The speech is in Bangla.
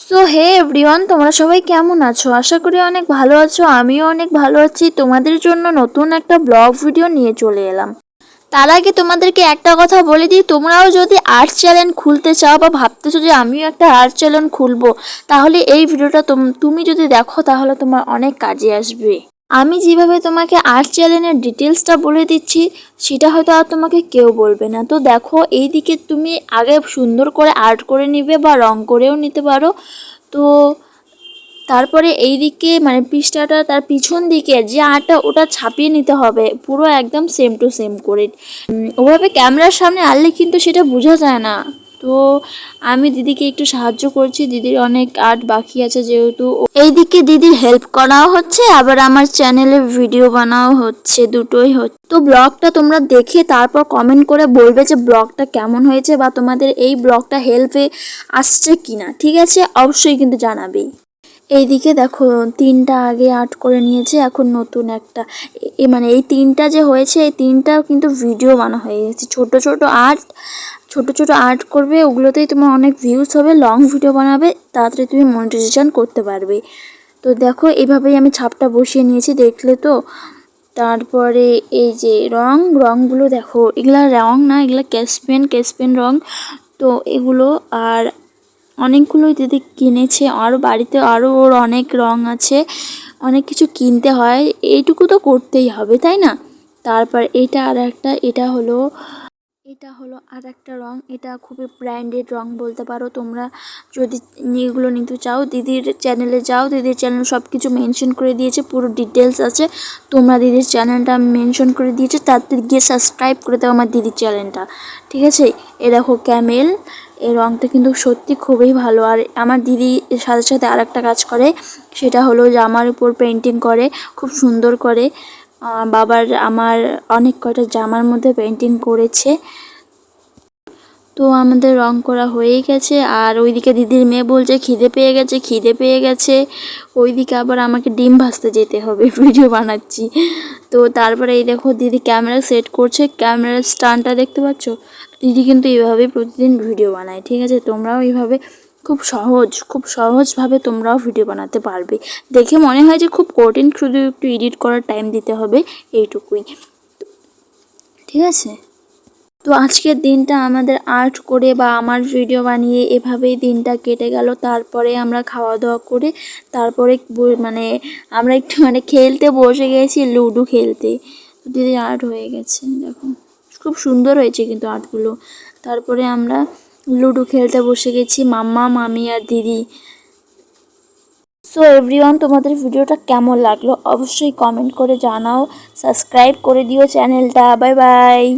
সো হে এভরিওয়ান তোমরা সবাই কেমন আছো? আশা করি অনেক ভালো আছো, আমিও অনেক ভালো আছি। তোমাদের জন্য নতুন একটা ব্লগ ভিডিও নিয়ে চলে এলাম। তার আগে তোমাদেরকে একটা কথা বলে দিই, তোমরাও যদি আর্ট চ্যানেল খুলতে চাও বা ভাবতেছো যে আমিও একটা আর্ট চ্যানেল খুলবো, তাহলে এই ভিডিওটা তোম- যদি দেখো, তাহলে তোমার অনেক কাজে আসবে। আমি যেভাবে তোমাকে আর্ট চ্যানেলের ডিটেলসটা বলে দিচ্ছি, সেটা হয়তো আর তোমাকে কেউ বলবে না। তো দেখো এই দিকে তুমি আগে সুন্দর করে আর্ট করে নিবে বা রং করেও নিতে পারো। তো তারপরে এই দিকে মানে পৃষ্ঠাটা তার পিছন দিকে যে আর্টটা ওটা ছাপিয়ে নিতে হবে, পুরো একদম সেম টু সেম করে। ওভাবে ক্যামেরার সামনে আনলে কিন্তু সেটা বোঝা যায় না। তো আমি দিদিকে একটু সাহায্য করছি। দিদির অনেক আর্ট বাকি আছে যেহেতু এইদিকে দিদির হেল্প করাও হচ্ছে, আবার আমার চ্যানেলে ভিডিও বানাও হচ্ছে, দুটোই হচ্ছে। তো ব্লগটা তোমরা দেখে তারপর কমেন্ট করে বলবে যে ব্লগটা কেমন হয়েছে বা তোমাদের এই ব্লগটা হেল্পে আসছে কিনা। ঠিক আছে? অবশ্যই কিন্তু জানাবেই এইদিকে দেখো, তিনটা আগে আর্ট করে নিয়েছে, এখন নতুন একটা। এ- মানে এই তিনটা যে হয়েছে, এই তিনটাও কিন্তু ভিডিও বানা হয়ে গেছে। ছোট ছোট আর্ট ছোট ছোট আর্ট করবে, ওগুলোতেই তোমার অনেক ভিউজ হবে লং ভিডিও বানাবে, তাড়াতাড়ি তুমি মনিটাইজেশন করতে পারবে। তো দেখো এইভাবেই আমি ছাপটা বসিয়ে নিয়েছি, দেখলে তো? তারপরে এই যে রং, রংগুলো দেখো, এগুলা রং না, এগুলা ক্যাসপেন ক্যাসপেন রং। তো এগুলো আর অনেকগুলোই দিদি কিনেছে আরও বাড়িতে আরও ওর অনেক রং আছে, অনেক কিছু কিনতে হয়, এইটুকু তো করতেই হবে, তাই না? তারপর এটা আর একটা, এটা হলো এটা হলো আর একটা রং, এটা খুবই ব্র্যান্ডেড রং বলতে পারো, তোমরা যদি এগুলো নিতে চাও, দিদির চ্যানেলে যাও, দিদির চ্যানেল সব কিছু মেনশন করে দিয়েছে, পুরো ডিটেলস আছে, তোমরা দিদির চ্যানেলটা মেনশন করে দিয়েছে, তাতে গিয়ে সাবস্ক্রাইব করে দাও আমার দিদির চ্যানেলটা ঠিক আছে? এ দেখো ক্যামেল এই রঙটা কিন্তু সত্যি খুবই ভালো। আর আমার দিদি সাথে সাথে আর একটা কাজ করে, সেটা হলো জামার উপর পেন্টিং করে, খুব সুন্দর করে। বাবার আমার অনেক কয়টা জামার মধ্যে পেন্টিং করেছে। তো আমাদের রং করা হয়েই গেছে। আর ওইদিকে দিদির মেয়ে বলছে, খিদে পেয়ে গেছে, খিদে পেয়ে গেছে। ওইদিকে আবার আমাকে ডিম ভাজতে যেতে হবে ভিডিও বানাচ্ছি। তো তারপরে এই দেখো দিদি ক্যামেরা সেট করছে ক্যামেরার স্ট্যান্ডটা দেখতে পাচ্ছ? দিদি কিন্তু এইভাবেই প্রতিদিন ভিডিও বানায়, ঠিক আছে? তোমরাও এইভাবে খুব সহজ, খুব সহজভাবে তোমরাও ভিডিও বানাতে পারবে। দেখে মনে হয় যে খুব কঠিন, শুধু একটু এডিট করার টাইম দিতে হবে, এইটুকুই। ঠিক আছে? তো আজকের দিনটা আমাদের আর্ট করে বা আমার ভিডিও বানিয়ে এভাবেই দিনটা কেটে গেল। তারপরে আমরা খাওয়া দাওয়া করে তারপরে মানে আমরা একটু মানে খেলতে বসে গেছি লুডো খেলতে। দিদি আর্ট হয়ে গেছে, দেখো। খুব সুন্দর হয়েছে কিন্তু আর্টগুলো। তারপরে আমরা লুডো খেলতে বসে গেছি, মাম্মা, মামি আর দিদি। সো এভরিওয়ান তোমাদের ভিডিওটা কেমন লাগল? অবশ্যই কমেন্ট করে জানাও। সাবস্ক্রাইব করে দিও চ্যানেলটা। Bye bye